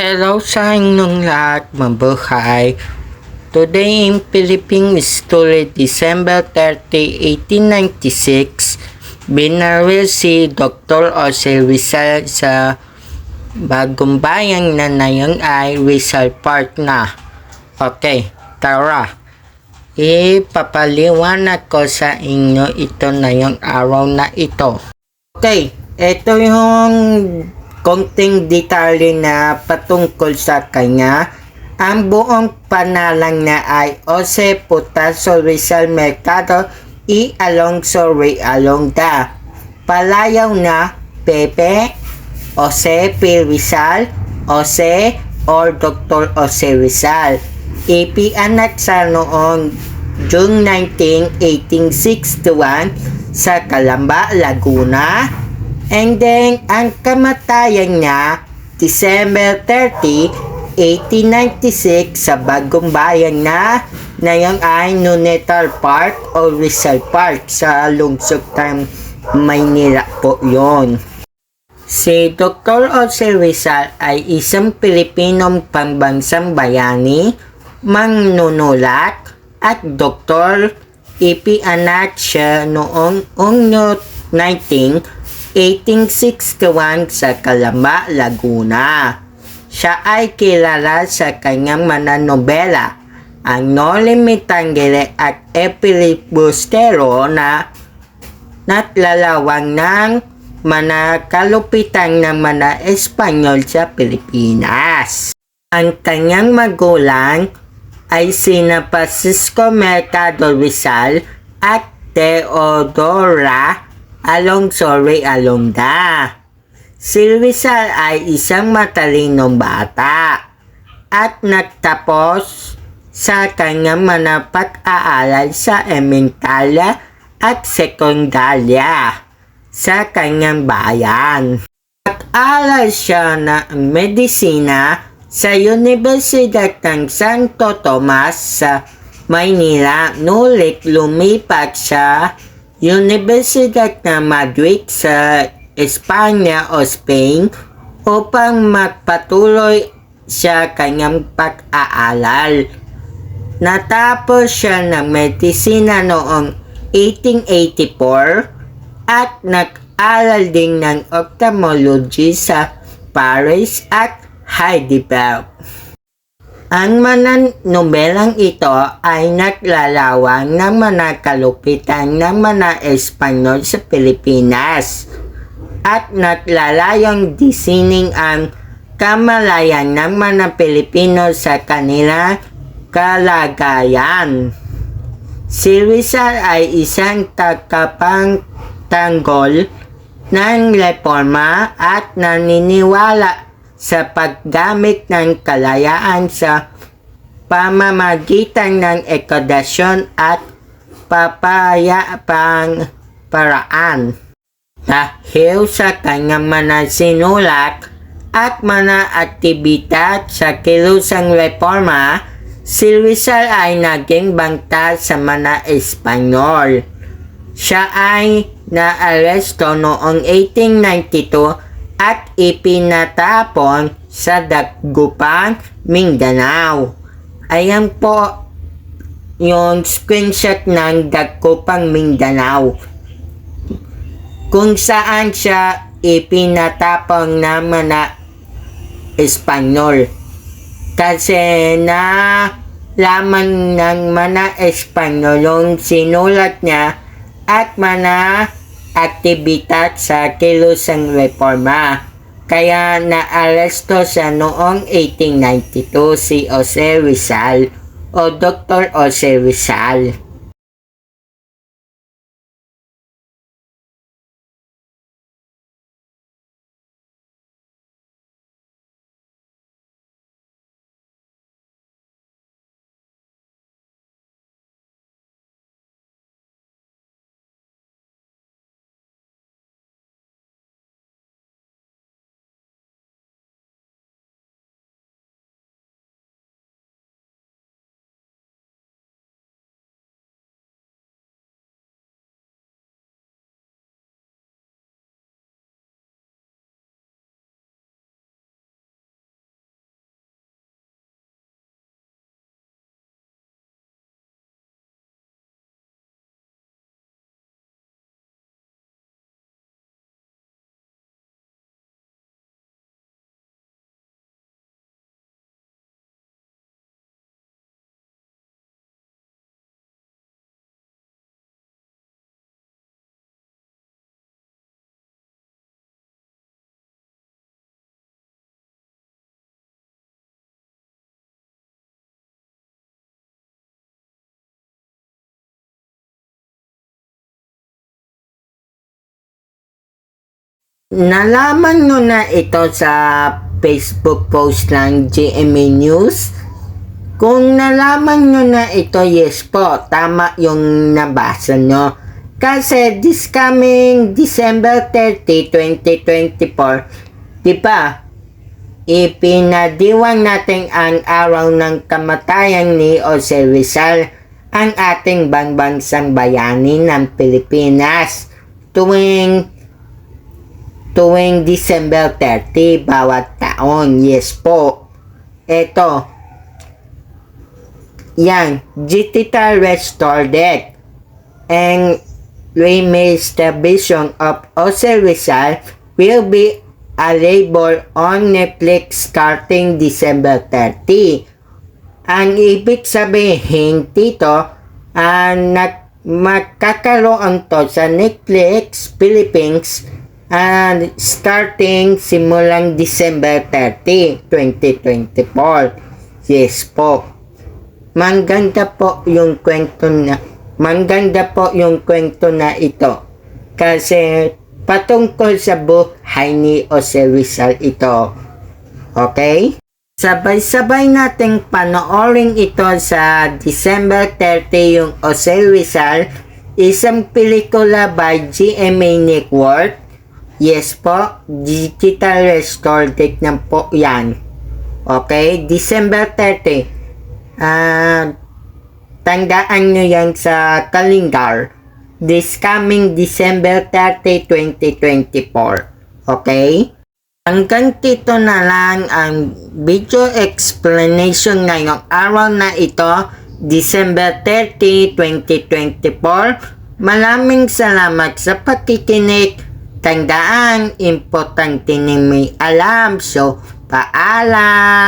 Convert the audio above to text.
Hello sa inyong lahat, mabuhay. Today in Philippine History, December 30, 1896, binaril si Dr. Jose Rizal sa bagong bayang na ngayon ay Rizal Park na. Okay, tara. Ipapaliwanag ko sa inyo ito na yung araw na ito. Okay, ito yung konting detalye na patungkol sa kanya. Ang buong panalang niya ay Jose Putaso Rizal Mercado y Alonso Ray Alonga. Palayaw na Pepe, Jose P. Rizal, Jose or Dr. Jose Rizal. Ipianak sa noong June 19, 1861 sa Calamba, Laguna. Then, ang kamatayan niya, December 30, 1896 sa Bagong Bayan na ngayon ay Nunetal Park o Rizal Park sa lungsod ng Maynila po yon. Si Dr. Jose Rizal ay isang Pilipinong pambansang bayani, mangnunulat, at doktor. Ipianak siya noong Unyo 19, 1861 sa Calamba, Laguna. Siya ay kilala sa kanyang mananobela, ang Noli Me Tangere at Epilibustero na natlalawang ng manakalupitan ng mga Espanyol sa Pilipinas. Ang kanyang magulang ay sina Francisco Mercado Rizal at Teodora Alonso Ray Alonga. Si Rizal ay isang matalinong bata at nagtapos sa kanyang mga pag-aaral sa elementalya at sekundarya sa kanyang bayan. Nag-aral siya ng medisina sa Universidad ng Santo Tomas sa Maynila. Nulit lumipat sa Universidad ng Madrid sa Espanya o Spain upang magpatuloy sa kanyang pag-aaral. Natapos siya ng medisina noong 1884 at nag-aral din ng ophthalmology sa Paris at Heidelberg. Ang mga nobelang ito ay naglalawang ng mga kalupitan ng mga Espanyol sa Pilipinas at naglalayong disining ang kamalayan ng mga Pilipino sa kanila kalagayan. Si Rizal ay isang tagapangtanggol ng reforma at naniniwala sa paggamit ng kalayaan sa pamamagitan ng edukasyon at papayapang paraan. Dahil sa kanyang mga at mga aktibidad sa kilusang reforma, si Rizal ay naging bangta sa mga Espanyol. Siya ay naaresto noong 1892 at ipinatapon sa Dagupan, Mindanao. Ayan po yung screenshot ng Dagupan, Mindanao kung saan siya ipinatapon ng mga Espanyol. Kasi na laman ng mga Espanyol yung sinulat niya at mga aktibidad sa kilusang reforma. Kaya naaresto siya noong 1892 si Jose Rizal o Dr. Jose Rizal. Nalaman nyo na ito sa Facebook post ng GMA News? Kung nalaman nyo na ito, yes po, tama yung nabasa nyo. Kasi this coming December 30, 2024, di ba, ipinadiwang natin ang araw ng kamatayan ni Jose Rizal, ang ating bangbansang bayani ng Pilipinas, tuwing tuwing December 30 bawat taon. Yes po. Ito. Yan. Digital restored it. And remasterization of Jose Rizal will be available on Netflix starting December 30. Ang ibig sabihin dito, ah, nag magkakaroon to sa Netflix Philippines and starting simulang December 30, 2024. Yes po. Mangganda po yung kwento na mangganda po yung kwento na ito. Kasi patungkol sa buhay ni Jose Rizal ito. Okay? Sabay-sabay nating panoorin ito sa December 30 yung Jose Rizal, isang pelikula by GMA Network. Yes po, digital restored na po yan. Okay, December 30. Ah, tandaan nyo yan sa calendar. This coming December 30, 2024. Okay? Hanggang dito na lang ang video explanation ngayong araw na ito, December 30, 2024. Maraming salamat sa pakikinig. Tandaan, importante ni may alam. So, paalam!